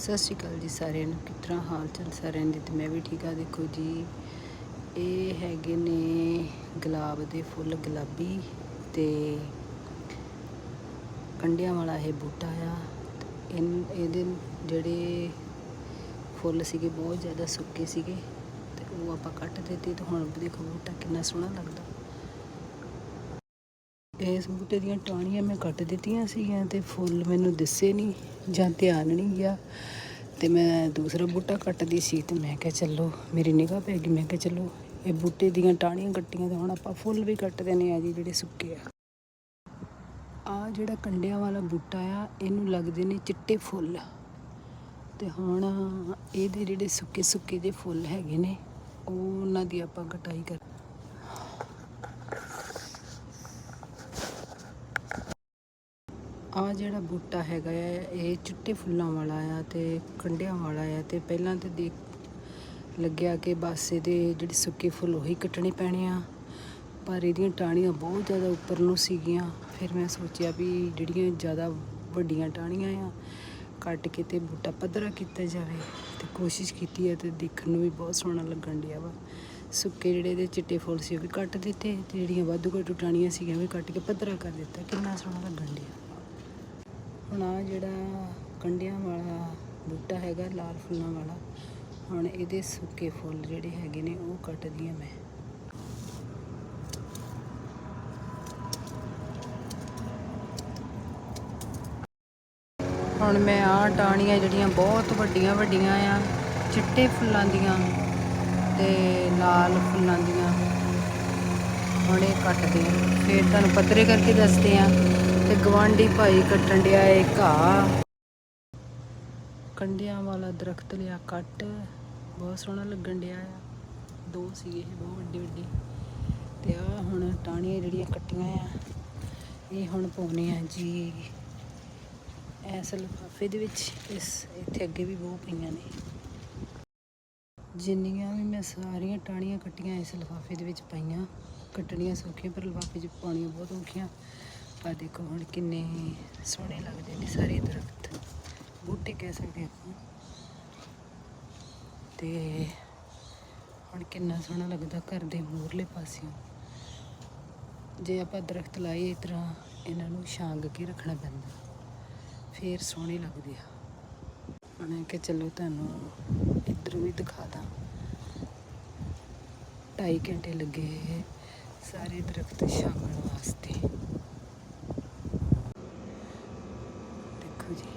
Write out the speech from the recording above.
ਸਤਿ ਸ਼੍ਰੀ ਅਕਾਲ ਜੀ ਸਾਰਿਆਂ ਨੂੰ। ਕਿਸ ਤਰ੍ਹਾਂ ਹਾਲ ਚਾਲ ਸਾਰਿਆਂ ਦੇ? ਤੇ ਮੈਂ ਵੀ ਠੀਕ ਆ ਦੇਖੋ ਜੀ, ਇਹ ਹੈਗੇ ਨੇ ਗੁਲਾਬ ਦੇ ਫੁੱਲ, ਗੁਲਾਬੀ ਤੇ ਕੰਡਿਆਂ ਵਾਲਾ ਇਹ ਬੂਟਾ ਆ। ਤੇ ਇਨ- ਇਹਦੇ ਜਿਹੜੇ ਫੁੱਲ ਸੀਗੇ ਬਹੁਤ ਜ਼ਿਆਦਾ ਸੁੱਕੇ ਸੀਗੇ ਤੇ ਉਹ ਆਪਾਂ ਕੱਟ ਦਿੱਤੇ ਤੇ ਹੁਣ ਦੇਖੋ ਬੂਟਾ ਕਿੰਨਾ ਸੋਹਣਾ ਲੱਗਦਾ। ਇਸ ਬੂਟੇ ਦੀਆਂ ਟਾਹਣੀਆਂ ਮੈਂ ਕੱਟ ਦਿੱਤੀਆਂ ਸੀਗੀਆਂ ਤੇ ਫੁੱਲ ਮੈਨੂੰ ਦਿਸੇ ਨਹੀਂ ਜਾਂ ਧਿਆਨ ਨਹੀਂ ਗਿਆ। ਤੇ ਮੈਂ ਦੂਸਰਾ ਬੂਟਾ ਕੱਟਦੀ ਸੀ ਤੇ ਮੈਂ ਕਿਹਾ ਚੱਲੋ, ਮੇਰੀ ਨਿਗਾਹ ਪੈ ਗਈ। ਮੈਂ ਕਿਹਾ ਚੱਲੋ, ਇਹ ਬੂਟੇ ਦੀਆਂ ਟਾਹਣੀਆਂ ਕੱਟੀਆਂ ਤੇ ਹੁਣ ਆਪਾਂ ਫੁੱਲ ਵੀ ਕੱਟ ਦੇਣੇ ਆ ਜੀ ਜਿਹੜੇ ਸੁੱਕੇ ਆ। ਆ ਜਿਹੜਾ ਕੰਡਿਆਂ ਵਾਲਾ ਬੂਟਾ ਆ, ਇਹਨੂੰ ਲੱਗਦੇ ਨੇ ਚਿੱਟੇ ਫੁੱਲ। ਤੇ ਹੁਣ ਇਹਦੇ ਜਿਹੜੇ ਸੁੱਕੇ ਸੁੱਕੇ ਜਿਹੇ ਫੁੱਲ ਹੈਗੇ ਨੇ, ਉਹ ਉਹਨਾਂ ਦੀ ਆਪਾਂ ਕਟਾਈ ਕਰ ਆ ਜਿਹੜਾ ਬੂਟਾ ਹੈਗਾ ਆ, ਇਹ ਚਿੱਟੇ ਫੁੱਲਾਂ ਵਾਲਾ ਆ ਤੇ ਕੰਡਿਆਂ ਵਾਲਾ ਆ ਤੇ ਪਹਿਲਾਂ ਤੇ ਦੇਖ ਲੱਗਿਆ ਕਿ ਬਸ ਇਹਦੇ ਜਿਹੜੇ ਸੁੱਕੇ ਫੁੱਲ ਉਹੀ ਕੱਟਣੇ ਪੈਣੇ ਆ। ਪਰ ਇਹਦੀਆਂ ਟਾਹਣੀਆਂ ਬਹੁਤ ਜ਼ਿਆਦਾ ਉੱਪਰ ਨੂੰ ਸੀਗੀਆਂ। ਫਿਰ ਮੈਂ ਸੋਚਿਆ ਵੀ ਜਿਹੜੀਆਂ ਜ਼ਿਆਦਾ ਵੱਡੀਆਂ ਟਾਹਣੀਆਂ ਆ, ਕੱਟ ਕੇ ਤੇ ਬੂਟਾ ਪੱਧਰਾ ਕੀਤਾ ਜਾਵੇ ਤੇ ਕੋਸ਼ਿਸ਼ ਕੀਤੀ ਹੈ ਤੇ ਦੇਖਣ ਨੂੰ ਵੀ ਬਹੁਤ ਸੋਹਣਾ ਲੱਗਣ ਡਿਆ ਵਾ। ਸੁੱਕੇ ਜਿਹੜੇ ਇਹਦੇ ਚਿੱਟੇ ਫੁੱਲ ਸੀ ਉਹ ਵੀ ਕੱਟ ਦਿੱਤੇ ਤੇ ਜਿਹੜੀਆਂ ਵਾਧੂ ਘੱਟੂ ਟਾਹਣੀਆਂ ਸੀਗੀਆਂ ਉਹ ਵੀ ਕੱਟ ਕੇ ਪੱਧਰਾ ਕਰ ਦਿੱਤਾ। ਕਿੰਨਾ ਸੋਹਣਾ ਲੱਗਣ ਡਿਆ। ਹੁਣ ਆ ਜਿਹੜਾ ਕੰਡਿਆਂ ਵਾਲਾ ਬੂਟਾ ਹੈਗਾ, ਲਾਲ ਫੁੱਲਾਂ ਵਾਲਾ, ਹੁਣ ਇਹਦੇ ਸੁੱਕੇ ਫੁੱਲ ਜਿਹੜੇ ਹੈਗੇ ਨੇ, ਉਹ ਕੱਟਦੀ ਆ ਮੈਂ। ਹੁਣ ਮੈਂ ਆ ਟਾਹਣੀਆਂ ਜਿਹੜੀਆਂ ਬਹੁਤ ਵੱਡੀਆਂ ਵੱਡੀਆਂ ਆ, ਚਿੱਟੇ ਫੁੱਲਾਂ ਦੀਆਂ ਤੇ ਲਾਲ ਫੁੱਲਾਂ ਦੀਆਂ, ਹੁਣ ਇਹ ਕੱਟਦੇ ਆ ਫਿਰ ਤੁਹਾਨੂੰ ਪੱਤਰੇ ਕਰਕੇ ਦੱਸਦੇ ਆ ਤੇ ਗਵਾਂਢੀ ਭਾਈ ਕੱਟਣ ਡਿਆ ਇਹ ਘਾਹ। ਕੰਡਿਆਂ ਵਾਲਾ ਦਰਖਤ ਲਿਆ ਕੱਟ। ਬਹੁਤ ਸੋਹਣਾ ਲੱਗਣ ਡਿਆ ਆ। ਦੋ ਸੀਗੇ ਇਹ ਬਹੁਤ ਵੱਡੇ ਵੱਡੇ। ਤੇ ਆ ਹੁਣ ਟਾਹਣੀਆਂ ਜਿਹੜੀਆਂ ਕੱਟੀਆਂ ਆ, ਇਹ ਹੁਣ ਪਾਉਣੇ ਆ ਜੀ। ਇਸ ਲਿਫਾਫੇ ਦੇ ਵਿੱਚ, ਇਸ ਇੱਥੇ ਅੱਗੇ ਵੀ ਬਹੁਤ ਪਈਆਂ ਨੇ। ਜਿੰਨੀਆਂ ਵੀ ਮੈਂ ਸਾਰੀਆਂ ਟਾਹਣੀਆਂ ਕੱਟੀਆਂ ਇਸ ਲਿਫਾਫੇ ਦੇ ਵਿੱਚ ਪਾਈਆਂ। ਕੱਟਣੀਆਂ ਸੌਖੀਆਂ, ਪਰ ਲਿਫਾਫੇ 'ਚ ਪਾਉਣੀਆਂ ਬਹੁਤ ਔਖੀਆਂ। ਆ ਦੇਖੋ ਹੁਣ ਕਿੰਨੇ ਸੋਹਣੇ ਲੱਗਦੇ ਨੇ ਸਾਰੇ ਦਰਖਤ। ਬੂਟੇ ਕਹਿ ਸਕਦੇ ਆਪਾਂ। ਤੇ ਹੁਣ ਕਿੰਨਾ ਸੋਹਣਾ ਲੱਗਦਾ ਘਰ ਦੇ ਮੂਹਰਲੇ ਪਾਸਿਓਂ। ਜੇ ਆਪਾਂ ਦਰਖਤ ਲਾਈਏ ਇਸ ਤਰ੍ਹਾਂ ਇਹਨਾਂ ਨੂੰ ਛਾਂਗ ਕੇ ਰੱਖਣਾ ਪੈਂਦਾ। ਫੇਰ ਸੋਹਣੇ ਲੱਗਦੇ ਆ। ਮੈਂ ਕਿ ਚਲੋ ਤੁਹਾਨੂੰ ਇੱਧਰ ਵੀ ਦਿਖਾ ਦਾਂ। ਢਾਈ ਘੰਟੇ ਲੱਗੇ ਸਾਰੇ ਦਰਖਤ ਛਾਂਗਣ ਵਾਸਤੇ।